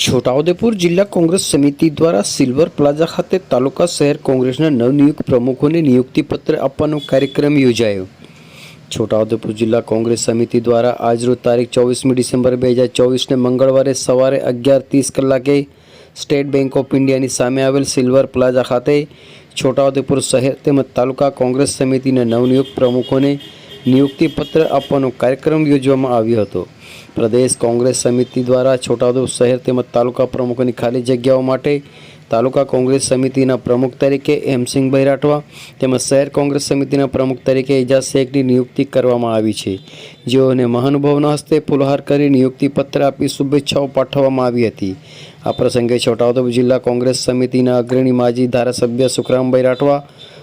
છોટાઉદેપુર જિલ્લા કોંગ્રેસ સમિતિ દ્વારા સિલ્વર પ્લાઝા ખાતે તાલુકા શહેર કોંગ્રેસના નવનિયુક્ત પ્રમુખોને નિયુક્તિપત્ર આપવાનો કાર્યક્રમ યોજાયો. છોટાઉદેપુર જિલ્લા કોંગ્રેસ સમિતિ દ્વારા આજરોજ તારીખ ચોવીસમી ડિસેમ્બર બે હજાર ચોવીસને મંગળવારે સવારે અગિયાર ત્રીસ કલાકે સ્ટેટ બેંક ઓફ ઇન્ડિયાની સામે આવેલ સિલ્વર પ્લાઝા ખાતે છોટાઉદેપુર શહેર તેમજ તાલુકા કોંગ્રેસ સમિતિના નવનિયુક્ત પ્રમુખોને નિયુક્તિપત્ર આપવાનો કાર્યક્રમ યોજવામાં આવ્યો હતો. પ્રદેશ કોંગ્રેસ સમિતિ દ્વારા છોટાઉદેપુર શહેર તેમજ તાલુકા પ્રમુખોની ખાલી જગ્યાઓ માટે તાલુકા કોંગ્રેસ સમિતિના પ્રમુખ તરીકે હેમસિંહભાઈ રાઠવા તેમજ શહેર કોંગ્રેસ સમિતિના પ્રમુખ તરીકે એજાઝ શેખની નિયુક્તિ કરવામાં આવી છે. જેઓને મહાનુભાવના હસ્તે ફુલહાર કરી નિયુક્તિપત્ર આપી શુભેચ્છાઓ પાઠવવામાં આવી હતી. આ પ્રસંગે છોટાઉદેપુર જિલ્લા કોંગ્રેસ સમિતિના અગ્રણી માજી ધારાસભ્ય સુખરામભાઈ રાઠવા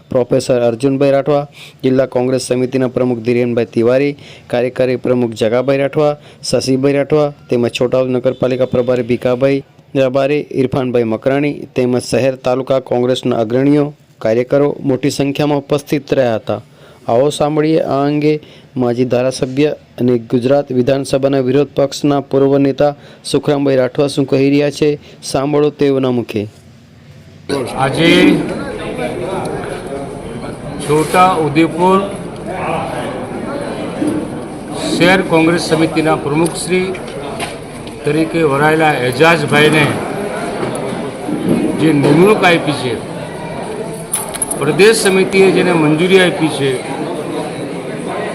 પ્રોફેસર અર્જુનભાઈ રાઠવા, જિલ્લા કોંગ્રેસ સમિતિના પ્રમુખ ધીરેનભાઈ તિવારી, કાર્યકારી પ્રમુખ જગાભાઈ રાઠવા, શશીભાઈ રાઠવા, તેમજ છોટાઉદ નગરપાલિકા પ્રભારી ભીખાભાઈ રબારી ઇરફાનભાઈ મકરાણી, તેમજ શહેર તાલુકા કોંગ્રેસના અગ્રણીઓ, કાર્યકરો મોટી સંખ્યામાં ઉપસ્થિત રહ્યા હતા. આવો સાંભળીએ આ અંગે માજી ધારાસભ્ય અને ગુજરાત વિધાનસભાના વિરોધ પક્ષના પૂર્વ નેતા સુખરામભાઈ રાઠવા શું કહી રહ્યા છે, સાંભળો તેઓના મુખે. આજે છોટા ઉદેપુર શહેર કોંગ્રેસ સમિતિના પ્રમુખશ્રી તરીકે વરાયેલા એજાઝભાઈને જે નિમણૂક આપી છે, પ્રદેશ સમિતિએ જેને મંજૂરી આપી છે,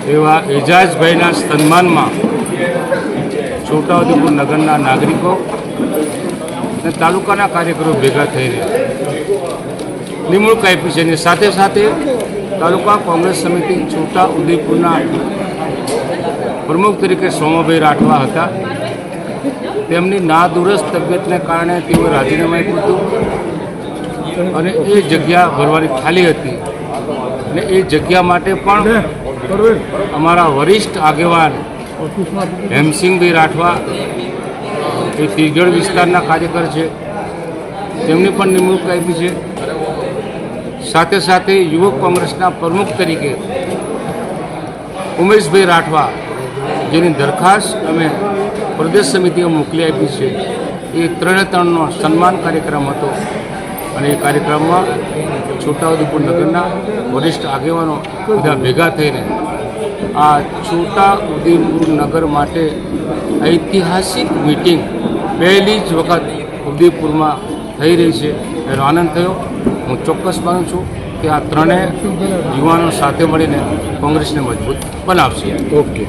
એવા એજાઝભાઈના સન્માનમાં છોટાઉદેપુર નગરના નાગરિકો અને તાલુકાના કાર્યકરો ભેગા થઈને નિમણૂક આપી છે અને સાથે સાથે તાલુકા કોંગ્રેસ સમિતિ છોટા ઉદેપુરના પ્રમુખ તરીકે સોમાભાઈ રાઠવા હતા. તેમની નાદુરસ્ત તબિયતને કારણે તેઓ રાજીનામું આપ્યું હતું અને એ જગ્યા ભરવાની ખાલી હતી. અને એ જગ્યા માટે પણ અમારા વરિષ્ઠ આગેવાન હેમસિંહભાઈ રાઠવા એ તિરગઢ વિસ્તારના કાર્યકર છે. તેમની પણ નિમણૂક આપી છે. સાથે સાથે યુવક કોંગ્રેસના પ્રમુખ તરીકે ઉમેશભાઈ રાઠવા, જેની દરખાસ્ત અમે પ્રદેશ સમિતિએ મોકલી આપી છે. એ ત્રણે ત્રણનો સન્માન કાર્યક્રમ હતો અને એ કાર્યક્રમમાં છોટાઉદેપુર નગરના વરિષ્ઠ આગેવાનો બધા ભેગા થઈને આ છોટા ઉદેપુર નગર માટે ઐતિહાસિક મિટિંગ પહેલી જ વખત ઉદયપુરમાં થઈ રહી છે. એનો આનંદ થયો. હું ચોક્કસ માનું છું કે આ ત્રણેય યુવાનો સાથે મળીને કોંગ્રેસને મજબૂત બનાવશે. ઓકે